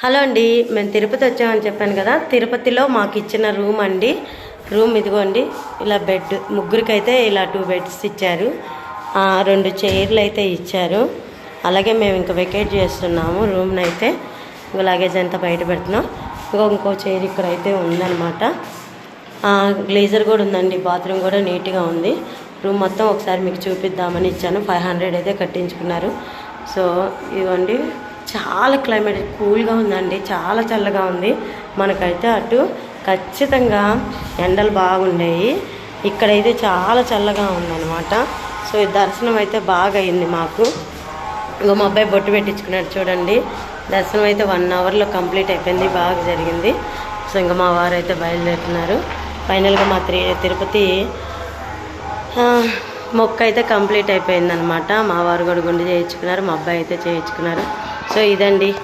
Hello అండి మేము తిరుపతి వచ్చామని చెప్పాను కదా తిరుపతిలో మాకు ఇచ్చిన రూమ్ అండి. రూమ్ ఇదిగోండి ఇలా బెడ్ ముగ్గురికి అయితే ఇలా టూ బెడ్స్ ఇచ్చారు. రెండు చైర్లు అయితే ఇచ్చారు. అలాగే మేము ఇంకా వెకేట్ చేస్తున్నాము రూమ్ని అయితే ఇంకో లగేజ్ అంతా బయట పెడుతున్నాం. ఇంకో ఇంకో చైర్ ఇక్కడ అయితే ఉందన్నమాట గ్లేజర్ కూడా ఉందండి బాత్రూమ్ కూడా నీట్గా ఉంది. రూమ్ మొత్తం ఒకసారి మీకు చూపిద్దామని ఇచ్చాను. ఫైవ్ హండ్రెడ్ అయితే కట్టించుకున్నారు. సో ఇవ్వండి చాలా క్లైమేట్ కూల్గా ఉందండి. చాలా చల్లగా ఉంది. మనకైతే అటు ఖచ్చితంగా ఎండలు బాగుండేవి ఇక్కడైతే చాలా చల్లగా ఉందన్నమాట. సో ఈ దర్శనం అయితే బాగా అయింది మాకు. ఇంకో మా అబ్బాయి బొట్టు పెట్టించుకున్నాడు చూడండి. దర్శనం అయితే వన్ అవర్లో కంప్లీట్ అయిపోయింది. బాగా జరిగింది. సో ఇంకా మా వారు అయితే బయలుదేరుతున్నారు. ఫైనల్గా మా తిరుపతి మొక్క అయితే కంప్లీట్ అయిపోయిందనమాట మా వారు కూడా గుండె చేయించుకున్నారు మా అబ్బాయి అయితే చేయించుకున్నారు. సో ఇదండి.